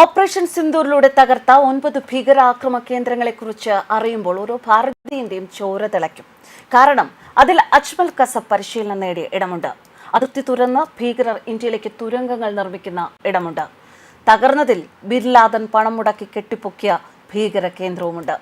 Operation സിന്ദൂരിലൂടെ തകർത്ത ഒൻപത് ഭീകരാക്രമ കേന്ദ്രങ്ങളെക്കുറിച്ച് അറിയുമ്പോൾ ഓരോ ഭാരതീയന്റെയും ചോര തിളയ്ക്കും. കാരണം അതിൽ അജ്മൽ കസബ് പരിശീലനം നേടിയ ഇടമുണ്ട്. അതിർത്തി തുറന്ന് ഭീകരർ ഇന്ത്യയിലേക്ക് തുരങ്കങ്ങൾ നിർമ്മിക്കുന്ന ഇടമുണ്ട്. തകർന്നതിൽ ബിർലാദൻ പണം മുടക്കി കെട്ടിപ്പൊക്കിയ ഭീകര കേന്ദ്രവുമുണ്ട്.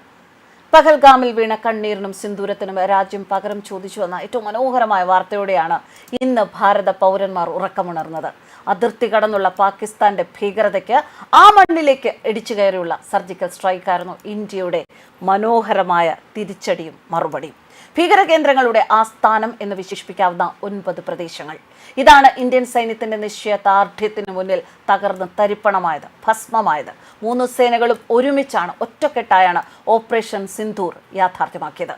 പഹൽഗാമിൽ വീണ കണ്ണീരിനും സിന്ദൂരത്തിനും രാജ്യം പകരം ചോദിച്ചു വന്ന ഏറ്റവും മനോഹരമായ വാർത്തയോടെയാണ് ഇന്ന് ഭാരത പൗരന്മാർ ഉറക്കമുണർന്നത്. അതിർത്തി കടന്നുള്ള പാകിസ്ഥാന്റെ ഭീകരതയ്ക്ക് ആ മണ്ണിലേക്ക് ഇടിച്ചു കയറിയുള്ള സർജിക്കൽ സ്ട്രൈക്കായിരുന്നു ഇന്ത്യയുടെ മനോഹരമായ തിരിച്ചടിയും മറുപടിയും. ഭീകര കേന്ദ്രങ്ങളുടെ ആസ്ഥാനം എന്ന് വിശേഷിപ്പിക്കാവുന്ന ഒൻപത് പ്രദേശങ്ങൾ. ഇതാണ് ഇന്ത്യൻ സൈന്യത്തിന്റെ നിശ്ചയദാർഢ്യത്തിന് മുന്നിൽ തകർന്ന് തരിപ്പണമായത് ഭസ്മമായത്. മൂന്ന് സേനകളും ഒരുമിച്ചാണ് ഒറ്റക്കെട്ടായാണ് ഓപ്പറേഷൻ സിന്ധൂർ യാഥാർത്ഥ്യമാക്കിയത്.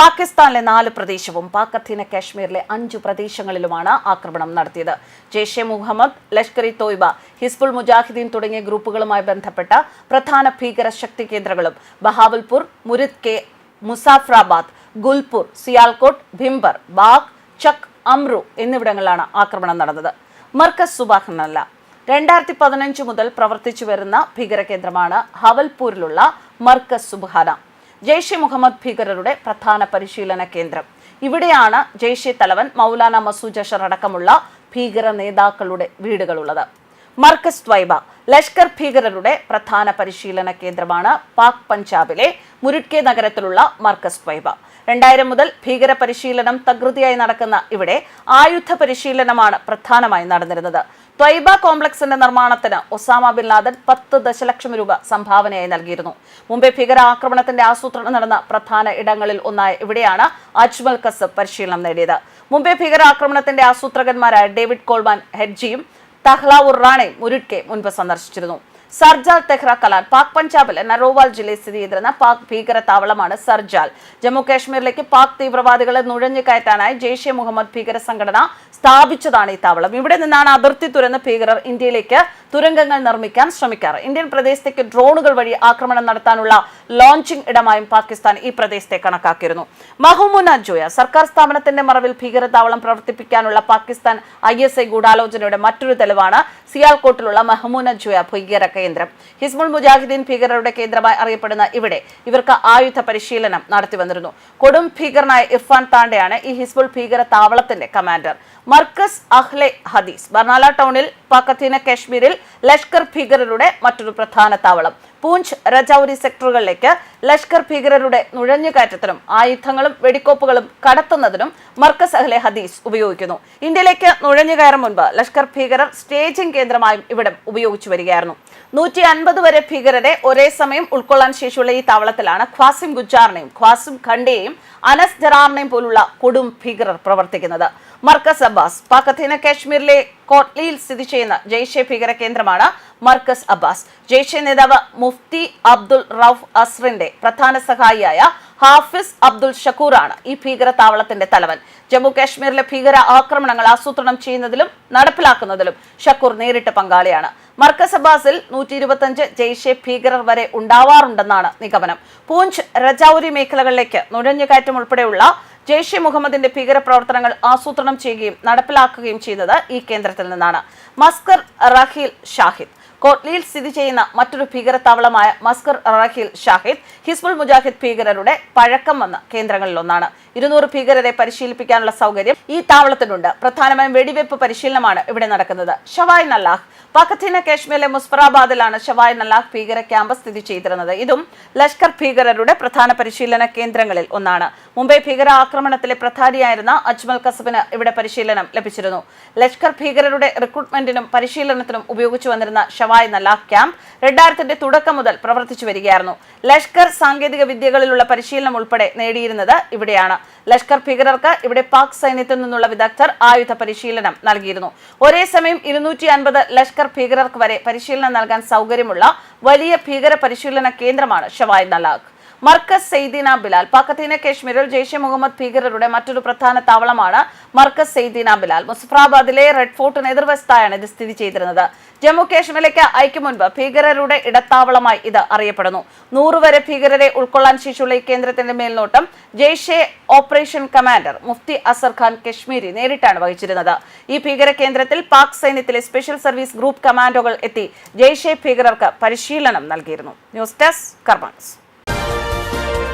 പാകിസ്ഥാനിലെ നാല് പ്രദേശവും പാക് അധീന കാശ്മീരിലെ അഞ്ചു പ്രദേശങ്ങളിലുമാണ് ആക്രമണം നടത്തിയത്. ജെയ്ഷെ മുഹമ്മദ് ലഷ്കർ ഇ തോയ്ബ ഹിസ്ബുൾ മുജാഹിദ്ദീൻ തുടങ്ങിയ ഗ്രൂപ്പുകളുമായി ബന്ധപ്പെട്ട പ്രധാന ഭീകര ശക്തി കേന്ദ്രങ്ങളും ബഹാവൽപൂർ മുരിദ് കെ മുസാഫറാബാദ് ഗുൽപൂർ സിയാൽകോട്ട് ഭിംബർ ബാഗ് ചക് അമ്രു എന്നിവിടങ്ങളിലാണ് ആക്രമണം നടന്നത്. മർക്കസ് സുബാഹനല്ല. രണ്ടായിരത്തി പതിനഞ്ച് മുതൽ പ്രവർത്തിച്ചു വരുന്ന ഭീകര കേന്ദ്രമാണ് ഹവൽപൂരിലുള്ള മർക്കസ് സുബാന ജെയ്ഷെ മുഹമ്മദ് ഭീകരരുടെ പ്രധാന പരിശീലന കേന്ദ്രം. ഇവിടെയാണ് ജെയ്ഷെ തലവൻ മൗലാന മസൂദ് ജഷർ അടക്കമുള്ള ഭീകര നേതാക്കളുടെ വീടുകളുള്ളത്. മർക്കസ് ത്വൈബ ലഷ്കർ ഭീകരരുടെ പ്രധാന പരിശീലന കേന്ദ്രമാണ് പാക് പഞ്ചാബിലെ മുരുട്കെ നഗരത്തിലുള്ള മർക്കസ് ത്വൈബ രണ്ടായിരം മുതൽ ഭീകര പരിശീലനം തകൃതിയായി നടക്കുന്ന ഇവിടെ ആയുധ പരിശീലനമാണ് പ്രധാനമായി നടന്നിരുന്നത്. ത്വൈബ കോംപ്ലക്സിന്റെ നിർമ്മാണത്തിന് ഒസാമ ബിൻ ലാദൻ പത്ത് ദശലക്ഷം രൂപ സംഭാവനയായി നൽകിയിരുന്നു. മുംബൈ ഭീകരാക്രമണത്തിന്റെ ആസൂത്രണം നടന്ന പ്രധാന ഇടങ്ങളിൽ ഒന്നായ ഇവിടെയാണ് അജ്മൽ കസബ് പരിശീലനം നേടിയത്. മുംബൈ ഭീകരാക്രമണത്തിന്റെ ആസൂത്രകന്മാരായ ഡേവിഡ് കോൾമാൻ ഹെഡ്ജിയും തഹ്ലാവുർ റാണയും മുരുട്കെ മുൻപ് സന്ദർശിച്ചിരുന്നു. സർജാൽ തെഹ്റ കലാൻ. പാക് പഞ്ചാബിലെ നറോവാൽ ജില്ലയിൽ സ്ഥിതി ചെയ്തിരുന്ന പാക് ഭീകര താവളമാണ് സർജാൽ. ജമ്മു കാശ്മീരിലേക്ക് പാക് തീവ്രവാദികളെ നുഴഞ്ഞു കയറ്റാനായി ജെയ്ഷെ മുഹമ്മദ് ഭീകര സംഘടന സ്ഥാപിച്ചതാണ് ഈ താവളം. ഇവിടെ നിന്നാണ് അതിർത്തി തുരന്ന ഭീകരർ ഇന്ത്യയിലേക്ക് തുരങ്കങ്ങൾ നിർമ്മിക്കാൻ ശ്രമിക്കാറ്. ഇന്ത്യൻ പ്രദേശത്തേക്ക് ഡ്രോണുകൾ വഴി ആക്രമണം നടത്താനുള്ള ലോഞ്ചിംഗ് ഇടമായും പാകിസ്ഥാൻ ഈ പ്രദേശത്തെ കണക്കാക്കിയിരുന്നു. മഹമുന ജോയ സർക്കാർ സ്ഥാപനത്തിന്റെ മറവിൽ ഭീകരതാവളം പ്രവർത്തിപ്പിക്കാനുള്ള പാകിസ്ഥാൻ ഐ എസ് ഐ ഗൂഢാലോചനയുടെ മറ്റൊരു തെളിവാണ് സിയാൽകോട്ടിലുള്ള മഹമുന ജോയ ഭീകര കേന്ദ്രം. ഹിസ്ബുൾ മുജാഹിദ്ദീൻ ഭീകരരുടെ കേന്ദ്രമായി അറിയപ്പെടുന്ന ഇവിടെ ഇവർക്ക് ആയുധ പരിശീലനം നടത്തി വന്നിരുന്നു. കൊടും ഭീകരനായ ഇർഫാൻ താണ്ടയാണ് ഈ ഹിസ്ബുൾ ഭീകര താവളത്തിന്റെ കമാൻഡർ. മർക്കസ് അഹ്ലെ ഹദീസ് ബർണാല ടൗണിൽ പാക് കശ്മീരിൽ കാശ്മീരിൽ ലഷ്കർ ഭീകരരുടെ മറ്റൊരു പ്രധാന താവളം. പൂഞ്ച് രജൌരി സെക്ടറുകളിലേക്ക് ലഷ്കർ ഭീകരരുടെ നുഴഞ്ഞുകയറ്റത്തിനും ആയുധങ്ങളും വെടിക്കോപ്പുകളും കടത്തുന്നതിനും മർക്കസ് അഹ്ലെ ഹദീസ് ഉപയോഗിക്കുന്നു. ഇന്ത്യയിലേക്ക് നുഴഞ്ഞുകയറും മുൻപ് ലഷ്കർ ഭീകരർ സ്റ്റേജിംഗ് കേന്ദ്രമായും ഇവിടം ഉപയോഗിച്ചു വരികയായിരുന്നു. നൂറ്റി അൻപത് വരെ ഭീകരരെ ഒരേ സമയം ഉൾക്കൊള്ളാൻ ശേഷിയുള്ള ഈ താവളത്തിലാണ് ഖ്വാസിം ഗുജാറിനെയും ഖ്വാസിം ഖണ്ഡയെയും അനസ് ജറാറിനെയും പോലുള്ള കൊടും ഭീകരർ പ്രവർത്തിക്കുന്നത്. മർക്കസ് അബ്ബാസ്. പാക് അധീന കാശ്മീരിലെ കോട്ലിയിൽ സ്ഥിതി ചെയ്യുന്ന ജെയ്ഷെ ഭീകര കേന്ദ്രമാണ് മർക്കസ് അബ്ബാസ്. ജെയ്ഷെ നേതാവ് മുഫ്തി അബ്ദുൾ റൌഫ് അസ്റിന്റെ പ്രധാന സഹായിയായ ഹാഫിസ് അബ്ദുൾ ഷക്കൂറാണ് ഈ ഭീകര താവളത്തിന്റെ തലവൻ. ജമ്മു കാശ്മീരിലെ ഭീകര ആക്രമണങ്ങൾ ആസൂത്രണം ചെയ്യുന്നതിലും നടപ്പിലാക്കുന്നതിലും ഷക്കൂർ നേരിട്ട് പങ്കാളിയാണ്. മർക്കസ് അബ്ബാസിൽ നൂറ്റി ഇരുപത്തഞ്ച് ജെയ്ഷെ ഭീകരർ വരെ ഉണ്ടാവാറുണ്ടെന്നാണ് നിഗമനം. പൂഞ്ച് രജൌരി മേഖലകളിലേക്ക് നുഴഞ്ഞുകയറ്റം ഉൾപ്പെടെയുള്ള ജെയ്ഷെ മുഹമ്മദിന്റെ ഭീകരപ്രവർത്തനങ്ങൾ ആസൂത്രണം ചെയ്യുകയും നടപ്പിലാക്കുകയും ചെയ്തത് ഈ കേന്ദ്രത്തിൽ നിന്നാണ്. മസ്കർ റഹീൽ ഷാഹിദ്. കോട്ലിയിൽ സ്ഥിതി ചെയ്യുന്ന മറ്റൊരു ഭീകരത്താവളമായ മസ്കർ റഹീൽ ഷാഹിദ് ഹിസ്ബുൾ മുജാഹിദ് ഭീകരരുടെ പഴക്കം വന്ന കേന്ദ്രങ്ങളിലൊന്നാണ്. ഇരുന്നൂറ് ഭീകരരെ പരിശീലിപ്പിക്കാനുള്ള സൗകര്യം ഈ താവളത്തിനുണ്ട്. പ്രധാനമായും വെടിവെപ്പ് പരിശീലനമാണ് ഇവിടെ നടക്കുന്നത്. ഷവായ് നല്ലാഹ് പാക് അധീന കാശ്മീരിലെ മുസ്ഫറാബാദിലാണ് ഷവായ് നലാഖ് ഭീകര ക്യാമ്പ് സ്ഥിതി ചെയ്തിരുന്നത്. ഇതും ലഷ്കർ ഭീകരരുടെ പ്രധാന പരിശീലന കേന്ദ്രങ്ങളിൽ ഒന്നാണ്. മുംബൈ ഭീകര ആക്രമണത്തിലെ പ്രധാനിയായിരുന്ന അജ്മൽ കസബിന് ഇവിടെ പരിശീലനം ലഭിച്ചിരുന്നു. ലഷ്കർ ഭീകരരുടെ റിക്രൂട്ട്മെന്റിനും പരിശീലനത്തിനും ഉപയോഗിച്ചു വന്നിരുന്ന ഷവായ് നലാഖ് ക്യാമ്പ് രണ്ടായിരത്തിന്റെ തുടക്കം മുതൽ പ്രവർത്തിച്ചു വരികയായിരുന്നു. ലഷ്കർ സാങ്കേതിക വിദ്യകളിലുള്ള പരിശീലനം ഉൾപ്പെടെ നേടിയിരുന്നത് ഇവിടെയാണ്. ലഷ്കർ ഭീകരർക്ക് ഇവിടെ പാക് സൈന്യത്തിൽ നിന്നുള്ള വിദഗ്ധർ ആയുധ പരിശീലനം നൽകിയിരുന്നു. ഒരേ സമയം ഇരുന്നൂറ്റി അൻപത് ലഷ്കർ ഭീകരർക്ക് വരെ പരിശീലനം നൽകാൻ സൗകര്യമുള്ള വലിയ ഭീകര പരിശീലന കേന്ദ്രമാണ് ഷവായ് നലാഖ്. മർക്കസ് സെയ്ദീന ബിലാൽ. പാക്കത്തീന കശ്മീരിൽ ജെയ്ഷെ മുഹമ്മദ് ഭീകരരുടെ മറ്റൊരു പ്രധാന താവളമാണ് മർക്കസ് സെയ്ദീന ബിലാൽ. മുസഫറാബാദിലെ റെഡ് ഫോർട്ടിന് എതിർവശത്തായാണ് ഇത് സ്ഥിതി ചെയ്തിരുന്നത്. ജമ്മു കാശ്മീരിലേക്ക് അയക്കും മുൻപ് ഭീകരരുടെ ഇടത്താവളമായി ഇത് അറിയപ്പെടുന്നു. നൂറുവരെ ഭീകരരെ ഉൾക്കൊള്ളാൻ ശേഷിയുള്ള ഈ കേന്ദ്രത്തിന്റെ മേൽനോട്ടം ജെയ്ഷെ ഓപ്പറേഷൻ കമാൻഡർ മുഫ്തി അസർ ഖാൻ കശ്മീരി നേരിട്ടാണ് വഹിച്ചിരുന്നത്. ഈ ഭീകര കേന്ദ്രത്തിൽ പാക് സൈന്യത്തിലെ സ്പെഷ്യൽ സർവീസ് ഗ്രൂപ്പ് കമാൻഡോകൾ എത്തി ജെയ്ഷെ ഭീകരർക്ക് പരിശീലനം നൽകിയിരുന്നു. ന്യൂസ് ഡെസ്ക് കർമാൻസ്. Bye.